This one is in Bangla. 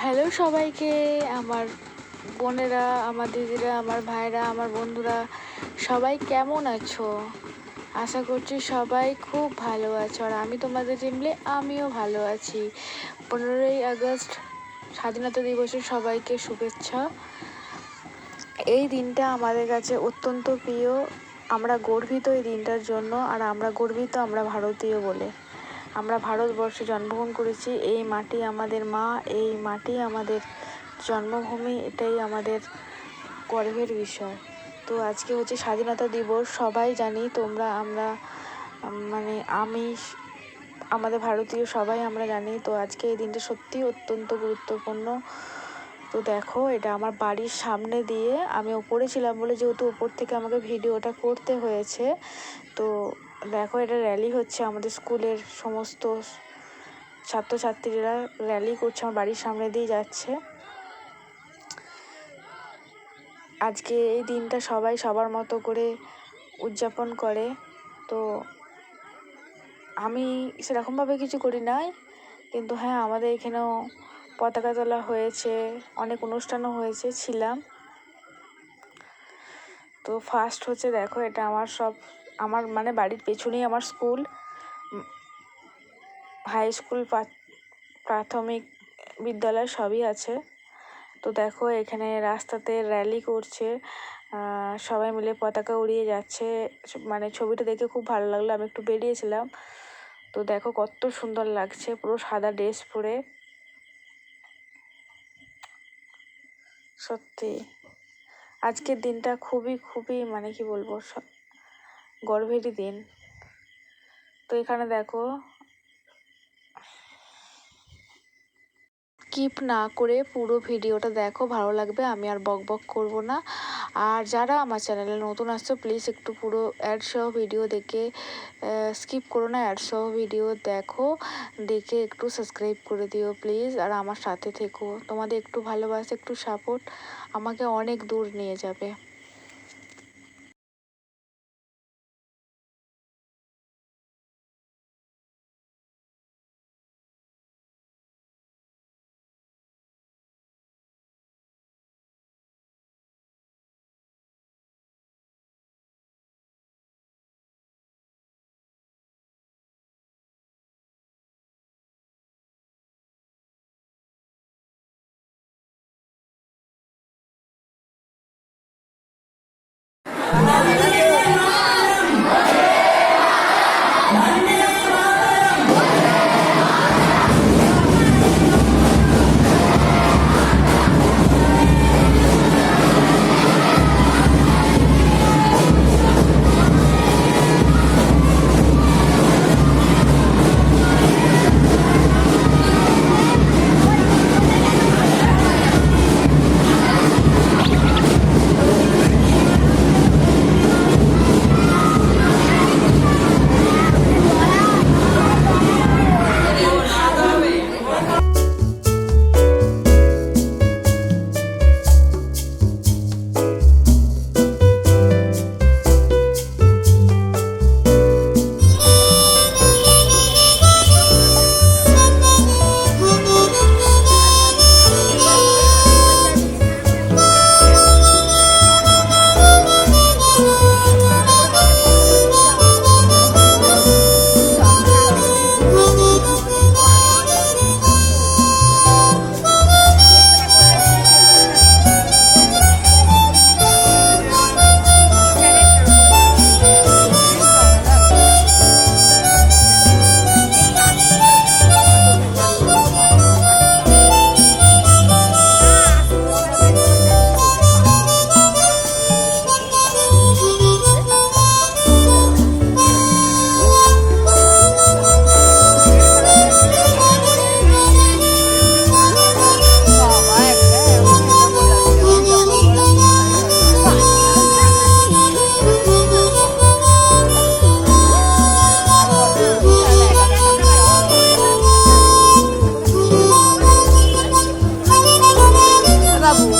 হ্যালো সবাইকে, আমার বোনেরা, আমার দিদিরা, আমার ভাইরা, আমার বন্ধুরা, সবাই কেমন আছো? আশা করছি সবাই খুব ভালো আছো। আর আমি তোমাদের জিমলে আমিও ভালো আছি। পনেরোই আগস্ট স্বাধীনতা দিবসের সবাইকে শুভেচ্ছা। এই দিনটা আমাদের কাছে অত্যন্ত প্রিয়। আমরা গর্বিত এই দিনটার জন্য, আর আমরা গর্বিত আমরা ভারতীয় বলে। আমরা ভারতবর্ষে জন্মগ্রহণ করেছি, এই মাটি আমাদের মা, এই মাটি আমাদের জন্মভূমি, এটাই আমাদের গর্বের বিষয়। তো আজকে হচ্ছে স্বাধীনতা দিবস, সবাই জানি তোমরা, আমরা মানে আমি, আমাদের ভারতীয় সবাই আমরা জানি, তো আজকে এই দিনটা সত্যিই অত্যন্ত গুরুত্বপূর্ণ। তো দেখো, এটা আমার বাড়ির সামনে দিয়ে আমি ওপরে ছিলাম বলে যেহেতু ওপর থেকে আমাকে ভিডিওটা করতে হয়েছে, তো দেখো, এটা র্যালি হচ্ছে আমাদের স্কুলের সমস্ত ছাত্রছাত্রীরা র্যালি করছে, আমার বাড়ির সামনে দিয়ে যাচ্ছে। আজকে এই দিনটা সবাই সবার মতো করে উদযাপন করে। তো আমি সেরকমভাবে কিছু করি নাই, কিন্তু হ্যাঁ আমাদের এখানেও পতাকা তোলা হয়েছে, অনেক অনুষ্ঠানও হয়েছে, ছিলাম। তো ফার্স্ট হচ্ছে, দেখো, এটা আমার সব আমার মানে বাড়ির পেছনেই আমার স্কুল। হাই স্কুল প্রাথমিক বিদ্যালয় সবই আছে। তো দেখো, এখানে রাস্তাতে র্যালি করছে। সবাই মিলে পতাকা উড়িয়ে যাচ্ছে। মানে ছবিটা দেখে খুব ভালো লাগল। আমি একটু বেরিয়েছিলাম। তো দেখো, কত সুন্দর লাগছে। পুরো সাদা ড্রেস পরে। সত্যি। আজকের দিনটা খুবই খুবই মানে কি বলব গর্বেরই দিন। তো এখানে দেখো স্কিপ না করে পুরো ভিডিওটা দেখো, ভালো লাগবে, আমি আর বক বক করব না। আর যারা আমার চ্যানেলে নতুন আসছো প্লিজ একটু পুরো অ্যাড সহ ভিডিও দেখে স্কিপ করো না অ্যাড সহ ভিডিও দেখো, দেখে একটু সাবস্ক্রাইব করে দিও প্লিজ আর আমার সাথে থেকো, তোমাদের একটু ভালোবাসা, একটু সাপোর্ট আমাকে অনেক দূর নিয়ে যাবে। Gustavo.